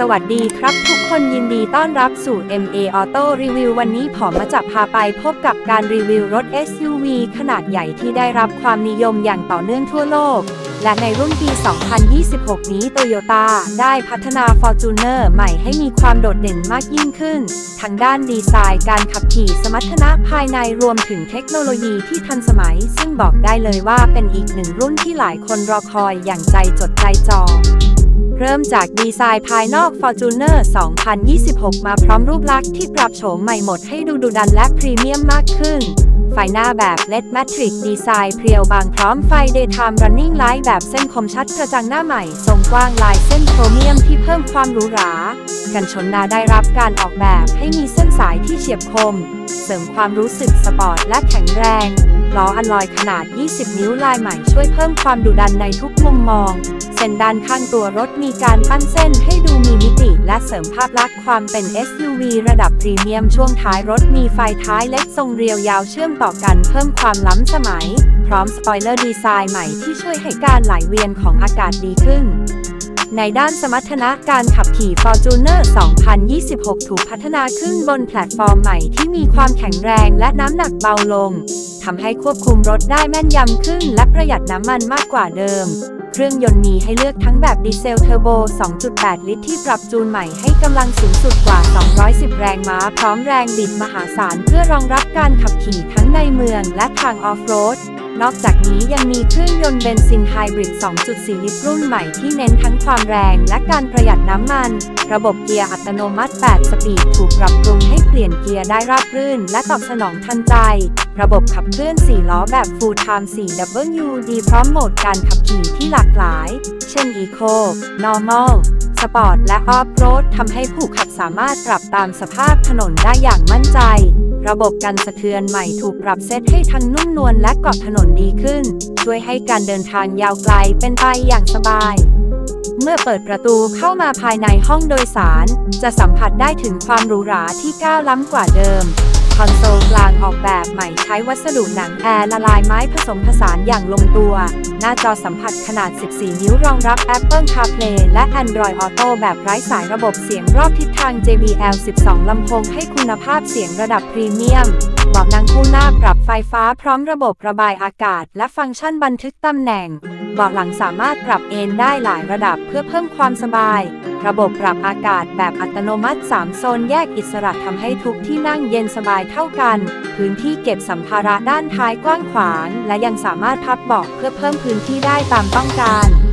สวัสดีครับทุกคนยินดีต้อนรับสู่ MA Auto Review วันนี้ผมมาจะพาไปพบกับการรีวิวรถ SUV ขนาดใหญ่ที่ได้รับความนิยมอย่างต่อเนื่องทั่วโลก และในรุ่นปี 2026 นี้ Toyota ได้พัฒนา Fortuner ใหม่ให้มีความโดดเด่นมากยิ่งขึ้น ทั้งด้านดีไซน์การขับขี่สมรรถนะภายในรวมถึงเทคโนโลยีที่ทันสมัย ซึ่งบอกได้เลยว่าเป็นอีกหนึ่งรุ่นที่หลายคนรอคอยอย่างใจจดใจจอง เริ่มจากดีไซน์ภายนอก Fortuner 2026 มาพร้อมรูปลักษณ์ที่ปรับโฉมใหม่หมดให้ดูดุดันและพรีเมียมมากขึ้น ไฟหน้าแบบ LED Matrix ดีไซน์เพรียวบางพร้อมไฟ Daytime Running Light แบบเส้นคมชัดกระจังหน้าใหม่ ทรงกว้างลายเส้นโครเมียมที่เพิ่มความหรูหรา กันชนหน้าได้รับการออกแบบให้มีเส้นสายที่เฉียบคม เสริมความรู้สึกสปอร์ตและแข็งแรงล้ออัลลอยขนาด 20 นิ้วลายใหม่ช่วยเพิ่มความดุดันในทุกมุมมอง เส้นด้านข้างตัวรถมีการปั้นเส้นให้ดูมีมิติและเสริมภาพลักษณ์ความเป็น SUV ระดับพรีเมียมช่วงท้ายรถมีไฟท้ายเล็กทรงเรียวยาวเชื่อมต่อกันเพิ่มความล้ำสมัย พร้อมสปอยเลอร์ดีไซน์ใหม่ที่ช่วยให้การไหลเวียนของอากาศดีขึ้นในด้านสมรรถนะการขับขี่ Fortuner 2026 ถูกพัฒนาขึ้นบนแพลตฟอร์มใหม่ที่มีความแข็งแรงและน้ำหนักเบาลง ทำให้ควบคุมรถได้แม่นยำขึ้นและประหยัดน้ำมันมากกว่าเดิม เครื่องยนต์มีให้เลือกทั้งแบบดีเซลเทอร์โบ 2.8 ลิตรที่ปรับจูนใหม่ให้กำลังสูงสุดกว่า 210 แรงม้า พร้อมแรงบิดมหาศาลเพื่อรองรับการขับขี่ทั้งในเมืองและทางออฟโรด นอกจากนี้ยังมีเครื่องยนต์เบนซินไฮบริด 2.4 ลิตรรุ่นใหม่ที่เน้นทั้งความแรงและการประหยัดน้ำมัน ระบบเกียร์อัตโนมัติ 8 สปีดถูกปรับปรุงให้เปลี่ยนเกียร์ได้ราบรื่น และตอบสนองทันใจ ระบบขับเคลื่อน 4 ล้อแบบ Full Time 4WD พร้อมโหมดการขับขี่ที่หลากหลาย เช่น Eco Normal Sport และ Off-Road ทำให้ผู้ขับสามารถปรับตามสภาพถนนได้อย่างมั่นใจ ระบบกันสะเทือนใหม่ถูกปรับเซตให้ทั้งนุ่มนวลและเกาะถนนดีขึ้น ช่วยให้การเดินทางยาวไกลเป็นไปอย่างสบาย เมื่อเปิดประตูเข้ามาภายในห้องโดยสาร จะสัมผัสได้ถึงความหรูหราที่ก้าวล้ำกว่าเดิม คอนโซลกลางออกแบบใหม่ใช้วัสดุหนังแอร์ละลายไม้ผสมผสานอย่างลงตัว หน้าจอสัมผัสขนาด 14 นิ้วรองรับ Apple CarPlay และ Android Auto แบบไร้สายระบบเสียงรอบทิศทาง JBL 12 ลำโพงให้คุณภาพเสียงระดับพรีเมียมเบาะนั่งคู่หน้าปรับไฟฟ้าพร้อมระบบระบายอากาศ และฟังก์ชันบันทึกตำแหน่ง เบาะหลังสามารถปรับเอนได้หลายระดับเพื่อเพิ่มความสบาย ระบบปรับอากาศแบบอัตโนมัติ 3 โซนแยกอิสระทำให้ทุกที่นั่งเย็นสบายเท่ากัน พื้นที่เก็บสัมภาระด้านท้ายกว้างขวาง และยังสามารถพับเบาะเพื่อเพิ่มพื้นที่ได้ตามต้องการ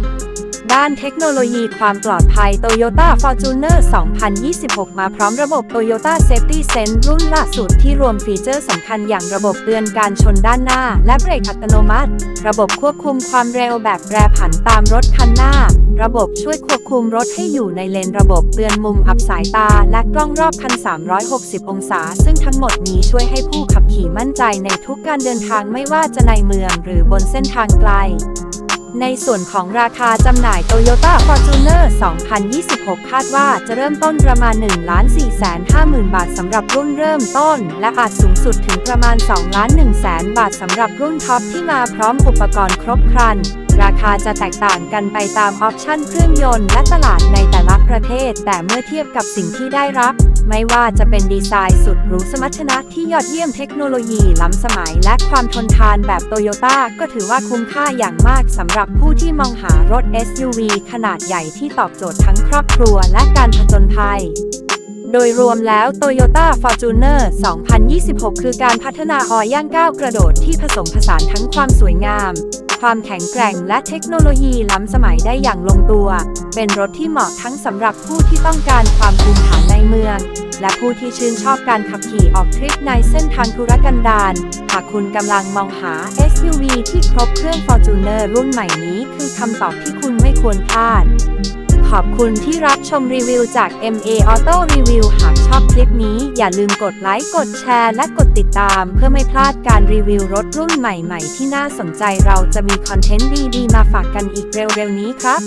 ด้านเทคโนโลยีความปลอดภัย Toyota Fortuner 2026 มาพร้อมระบบ Toyota Safety Sense รุ่นล่าสุดที่รวมฟีเจอร์สำคัญอย่างระบบเตือนการชนด้านหน้า และเบรกอัตโนมัติ ระบบควบคุมความเร็วแบบแปรผันตามรถคันหน้า ระบบช่วยควบคุมรถให้อยู่ในเลนระบบเตือนมุมอับสายตา และกล้องรอบคัน 360 องศา ซึ่งทั้งหมดนี้ช่วยให้ผู้ขับขี่มั่นใจในทุกการเดินทางไม่ว่าจะในเมืองหรือบนเส้นทางไกล ในส่วนของราคาจำหน่าย Toyota Fortuner 2026 คาดว่าจะเริ่มต้นประมาณ 1 4 5 0 0 0 0 บาทสำหรับรุ่นเริ่มต้น และอาจสูงสุดถึงประมาณ 2 1 0 0 0 0 บาทสำหรับรุ่นท็อปที่มาพร้อมอุปกรณ์ครบครัน ราคาจะแตกต่างกันไปตามออปชั่นเครื่องยนต์และตลาดในแต่ละประเทศ แต่เมื่อเทียบกับสิ่งที่ได้รับ ไม่ว่าจะเป็นดีไซน์สุดหรูสมรรถนะที่ยอดเยี่ยมเทคโนโลยีล้ำสมัยและความทนทานแบบโตโยต้าก็ถือว่าคุ้มค่าอย่างมากสำหรับผู้ที่มองหารถ SUV ขนาดใหญ่ที่ตอบโจทย์ทั้งครอบครัวและการผจญภัยโดยรวมแล้ว Toyota Fortuner 2026 คือการพัฒนาออย่างก้าวกระโดดที่ผสมผสานทั้งความสวยงาม ความแข็งแกร่งและเทคโนโลยีล้ำสมัยได้อย่างลงตัว เป็นรถที่เหมาะทั้งสำหรับผู้ที่ต้องการความภูมิฐานในเมือง และผู้ที่ชื่นชอบการขับขี่ออกทริปในเส้นทางธุรกันดาร หากคุณกำลังมองหา SUV ที่ครบเครื่อง Fortuner รุ่นใหม่นี้คือคำตอบที่คุณไม่ควรพลาด ขอบคุณที่รับชมรีวิวจาก MA Auto Review หากชอบคลิปนี้อย่าลืมกดไลค์ กดแชร์ และกดติดตาม เพื่อไม่พลาดการรีวิวรถรุ่นใหม่ ๆ ที่น่าสนใจเราจะมีคอนเทนต์ดี ๆ มาฝากกันอีกเร็ว ๆ นี้ครับ